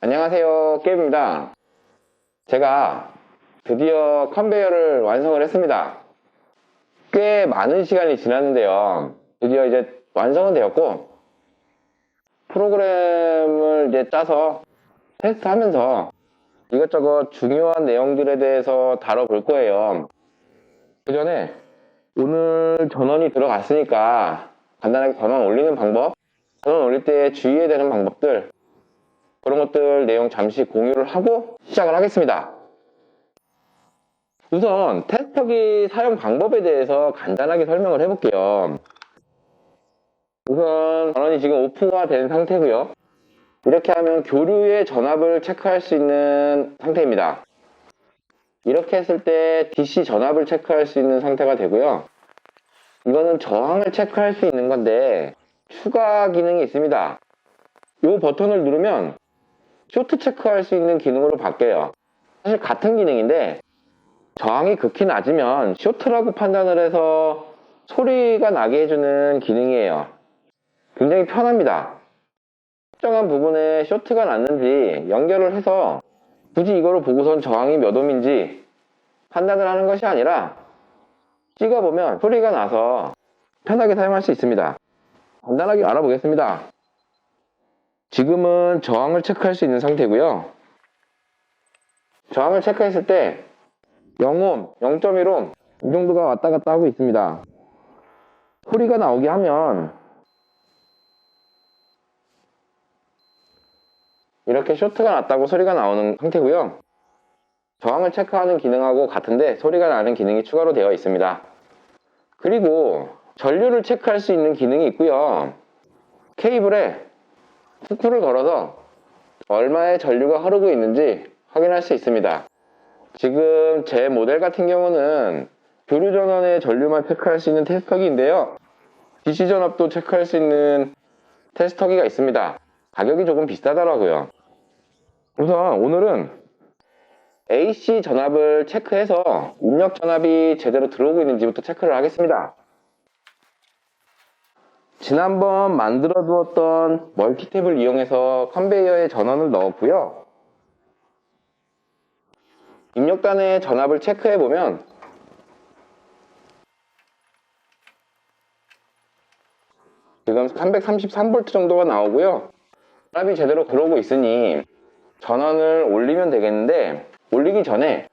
안녕하세요 게임입니다. 제가 드디어 컨베이어를 완성을 했습니다. 꽤 많은 시간이 지났는데요. 드디어 이제 완성은 되었고 프로그램을 이제 짜서 테스트하면서 이것저것 중요한 내용들에 대해서 다뤄볼 거예요. 그 전에 오늘 전원이 들어갔으니까 간단하게 전원 올리는 방법 전원 올릴 때 주의해야 되는 방법들 그런 것들 내용 잠시 공유를 하고 시작을 하겠습니다. 우선 테스터기 사용 방법에 대해서 간단하게 설명을 해볼게요. 우선 전원이 지금 오프가 된 상태고요. 이렇게 하면 교류의 전압을 체크할 수 있는 상태입니다. 이렇게 했을 때 DC 전압을 체크할 수 있는 상태가 되고요. 이거는 저항을 체크할 수 있는 건데 추가 기능이 있습니다. 이 버튼을 누르면 쇼트 체크할 수 있는 기능으로 바뀌어요. 사실 같은 기능인데 저항이 극히 낮으면 쇼트라고 판단을 해서 소리가 나게 해주는 기능이에요. 굉장히 편합니다. 특정한 부분에 쇼트가 났는지 연결을 해서 굳이 이거를 보고선 저항이 몇 옴인지 판단을 하는 것이 아니라 찍어보면 소리가 나서 편하게 사용할 수 있습니다. 간단하게 알아보겠습니다. 지금은 저항을 체크할 수 있는 상태고요. 저항을 체크했을 때 0옴, 0.1옴 이 정도가 왔다 갔다 하고 있습니다. 소리가 나오게 하면 이렇게 쇼트가 났다고 소리가 나오는 상태고요. 저항을 체크하는 기능하고 같은데 소리가 나는 기능이 추가로 되어 있습니다. 그리고 전류를 체크할 수 있는 기능이 있고요. 케이블에 후크를 걸어서 얼마의 전류가 흐르고 있는지 확인할 수 있습니다. 지금 제 모델 같은 경우는 교류 전원의 전류만 체크할 수 있는 테스터기인데요. DC 전압도 체크할 수 있는 테스터기가 있습니다. 가격이 조금 비싸더라고요. 우선 오늘은 AC 전압을 체크해서 입력 전압이 제대로 들어오고 있는지부터 체크를 하겠습니다. 지난번 만들어 두었던 멀티탭을 이용해서 컨베이어에 전원을 넣었고요. 입력단의 전압을 체크해 보면 지금 333V 정도가 나오고요. 전압이 제대로 들어오고 있으니 전원을 올리면 되겠는데 올리기 전에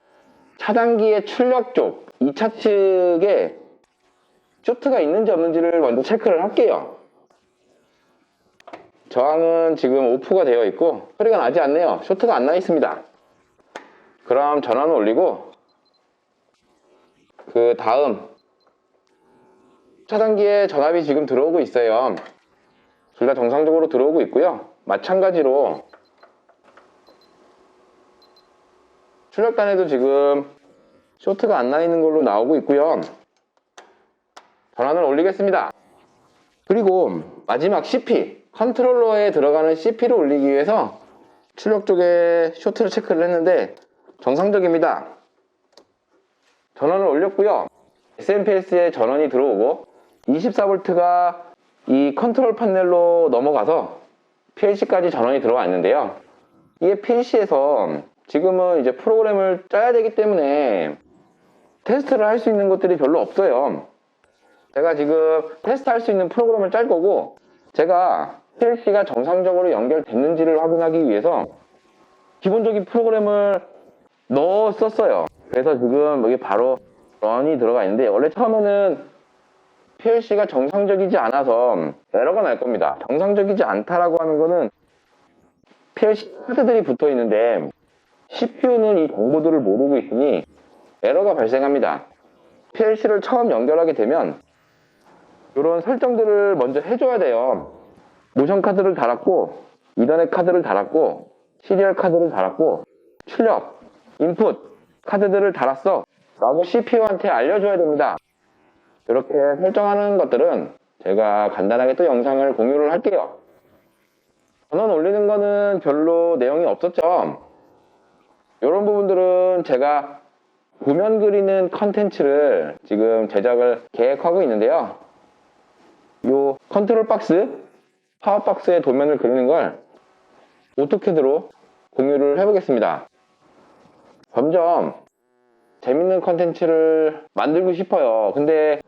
차단기의 출력 쪽 2차 측에 쇼트가 있는지 없는지를 먼저 체크를 할게요. 저항은 지금 오프가 되어 있고 소리가 나지 않네요. 쇼트가 안 나 있습니다. 그럼 전원을 올리고 그 다음 차단기에 전압이 지금 들어오고 있어요. 둘 다 정상적으로 들어오고 있고요. 마찬가지로 출력단에도 지금 쇼트가 안 나 있는 걸로 나오고 있고요. 전원을 올리겠습니다. 그리고 마지막 CP, 컨트롤러에 들어가는 CP를 올리기 위해서 출력 쪽에 쇼트를 체크를 했는데 정상적입니다. 전원을 올렸고요. SMPS에 전원이 들어오고 24V가 이 컨트롤 판넬로 넘어가서 PLC까지 전원이 들어와 있는데요. 이게 PLC에서 지금은 이제 프로그램을 짜야 되기 때문에 테스트를 할 수 있는 것들이 별로 없어요. 제가 지금 테스트할 수 있는 프로그램을 짤 거고 제가 PLC가 정상적으로 연결됐는지를 확인하기 위해서 기본적인 프로그램을 넣었었어요. 그래서 지금 여기 바로 런이 들어가 있는데 원래 처음에는 PLC가 정상적이지 않아서 에러가 날 겁니다. 정상적이지 않다라고 하는 거는 PLC 카드들이 붙어 있는데 CPU는 이 정보들을 모르고 있으니 에러가 발생합니다. PLC를 처음 연결하게 되면 이런 설정들을 먼저 해줘야 돼요. 모션 카드를 달았고 이더넷 카드를 달았고 시리얼 카드를 달았고 출력, 인풋 카드들을 달았어 라고 CPU한테 알려줘야 됩니다. 이렇게 설정하는 것들은 제가 간단하게 또 영상을 공유를 할게요. 전원 올리는 거는 별로 내용이 없었죠. 이런 부분들은 제가 구면 그리는 컨텐츠를 지금 제작을 계획하고 있는데요. 요 컨트롤 박스, 파워 박스의 도면을 그리는 걸 오토캐드로 공유를 해보겠습니다. 점점 재밌는 컨텐츠를 만들고 싶어요. 근데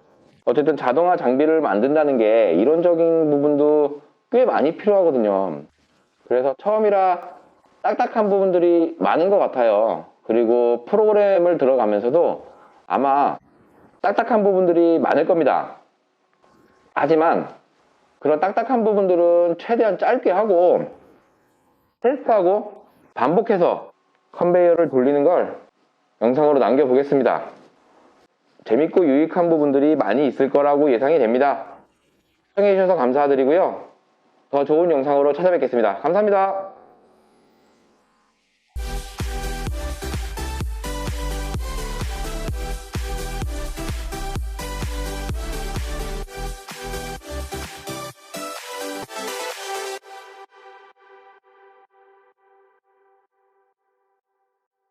어쨌든 자동화 장비를 만든다는 게 이론적인 부분도 꽤 많이 필요하거든요. 그래서 처음이라 딱딱한 부분들이 많은 것 같아요. 그리고 프로그램을 들어가면서도 아마 딱딱한 부분들이 많을 겁니다. 하지만 그런 딱딱한 부분들은 최대한 짧게 하고 테스트하고 반복해서 컨베이어를 돌리는 걸 영상으로 남겨보겠습니다. 재밌고 유익한 부분들이 많이 있을 거라고 예상이 됩니다. 시청해주셔서 감사드리고요. 더 좋은 영상으로 찾아뵙겠습니다. 감사합니다.